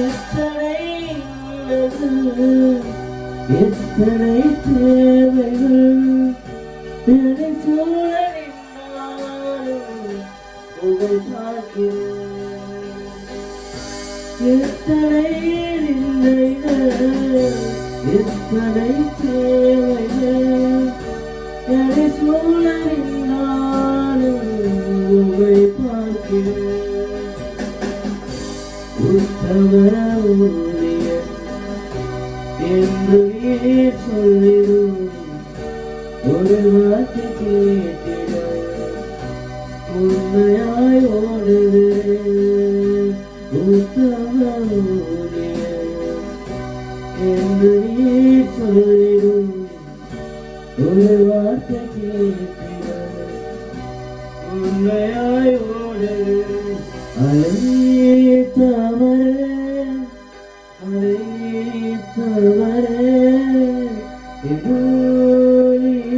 எத்தனை நல்லது, எத்தனை தேவைகள்? என்னை சூழலினாலும் நின்றாலும் உங்கள் பார்க்கிறேன். எத்தனை நிந்தைகள், எத்தனை தேவைகள்? என்னை சூழலினாலும் உங்களை பார்க்கிறேன். உத்தமர என்று சொல்லிடும். ஒரு வார்த்தை கேட்டிட உண்மையாய் ஓடுகிறேன் உத்தம என்று சொல்லிடும். ஒரு வார்த்தை கேட்டிட உண்மையாய் ஓடுகிறேன் அழைத்தவரே என் ஊழியத்தில்